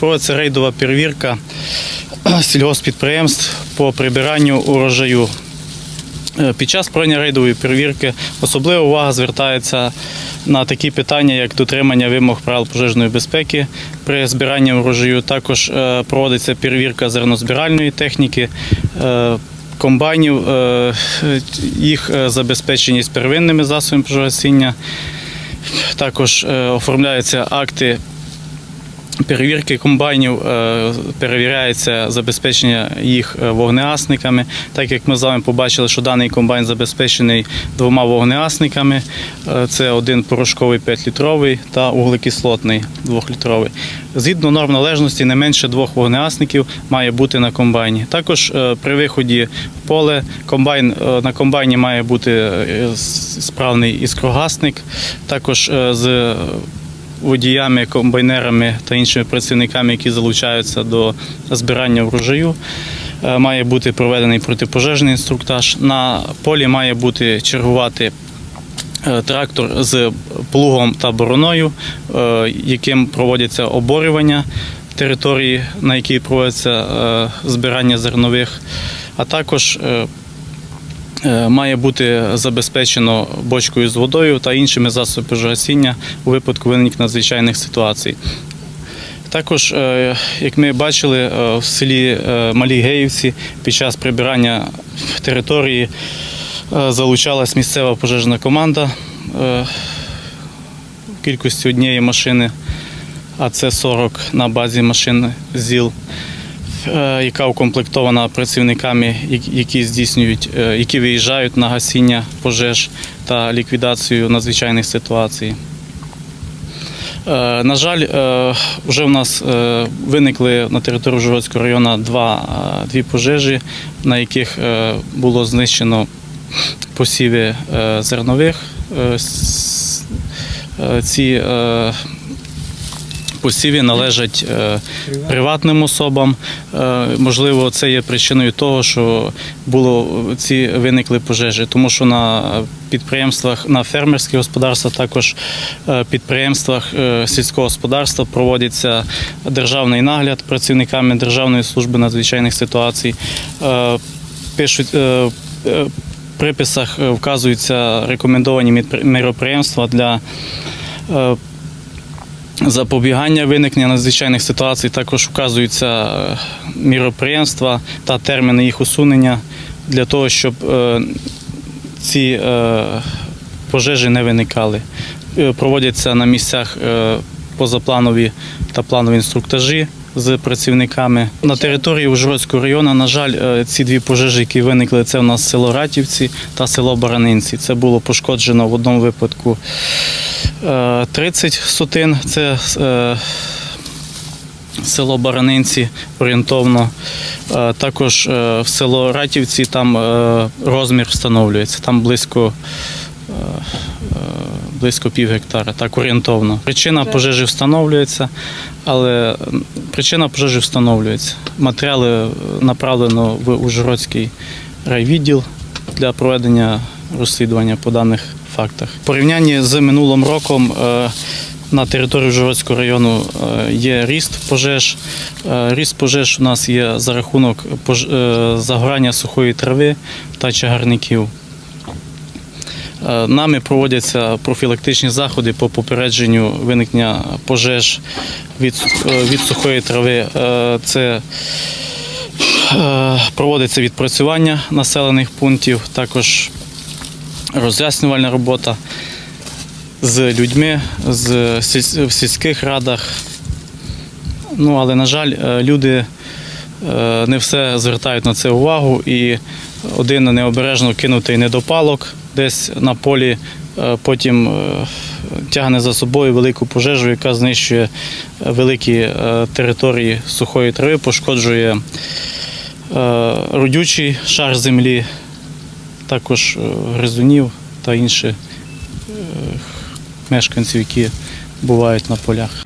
Проводиться рейдова перевірка сільгоспідприємств по прибиранню урожаю. Е, Під час проведення рейдової перевірки особлива увага звертається на такі питання, як дотримання вимог правил пожежної безпеки при збиранні урожаю. Також е, проводиться перевірка зернозбиральної техніки, е, комбайнів, їх забезпеченість первинними засобами пожежогасіння. Також оформляються акти перевірки комбайнів, е, перевіряється забезпечення їх е, вогнеасниками. Так як ми з вами побачили, що даний комбайн забезпечений двома вогнеасниками. Е, Це один порошковий 5-літровий та углекислотний 2-літровий. Згідно норм належності, не менше двох вогнеасників має бути на комбайні. Також при виході в поле комбайн, на комбайні має бути справний іскрогасник. Також з водіями, комбайнерами та іншими працівниками, які залучаються до збирання врожаю. Е, Має бути проведений протипожежний інструктаж. На полі має бути чергувати е, трактор з плугом та бороною, е, яким проводяться оборювання території, на якій проводиться е, збирання зернових, а також має бути забезпечено бочкою з водою та іншими засобами пожежогасіння у випадку виникнення надзвичайних ситуацій. Також, е, як ми бачили, е, в селі е, Малій Геївці під час прибирання території е, залучалась місцева пожежна команда е, кількості однієї машини, а це 40 на базі машин ЗІЛ е, яка укомплектована працівниками, які- здійснюють, е, які виїжджають на гасіння пожеж та ліквідацію надзвичайних ситуацій. Е, На жаль, е, вже в нас е, виникли на території Жородського району два, е, дві пожежі, на яких е, було знищено посіви е, зернових. Е, е, Ці посіви належать е, приватним особам. Е, Можливо, це є причиною того, що було ці виникли пожежі, тому що на підприємствах, на фермерських господарствах, також е, підприємствах сільського господарства проводиться державний нагляд працівниками Державної служби надзвичайних ситуацій. Пишуть приписах вказуються рекомендовані міроприємства для запобігання виникнення надзвичайних ситуацій також вказуються е, міроприємства та терміни їх усунення для того, щоб е, ці е, пожежі не виникали. Проводяться на місцях позапланові та планові інструктажі з працівниками. На території Ужгородського району, на жаль, ці дві пожежі, які виникли, це у нас село Ратівці та село Баранинці. Це було пошкоджено в одному випадку 30 сотин. Це е, село Баранинці орієнтовно. Е, Також е, в село Ратівці там е, розмір встановлюється, там близько. е, е, Близько пів гектара, так орієнтовно. Причина пожежі встановлюється, але причина пожежі встановлюється. Матеріали е, направлено в Ужгородський райвідділ для проведення розслідування по даних фактах. В порівнянні з минулим роком е, на території Ужгородського району е, є ріст пожеж. Е, Ріст пожеж у нас є за рахунок загорання сухої трави та чагарників. Нами проводяться профілактичні заходи по попередженню виникнення пожеж від, від сухої трави. Це проводиться відпрацювання населених пунктів, також роз'яснювальна робота з людьми з в сільських радах. Ну, але, на жаль, е, люди е, не все звертають на це увагу, і один необережно кинутий недопалок десь на полі, е, потім тягне за собою велику пожежу, яка знищує великі території сухої трави, пошкоджує родючий шар землі, також е, гризунів та інші е, мешканців, які бувають на полях.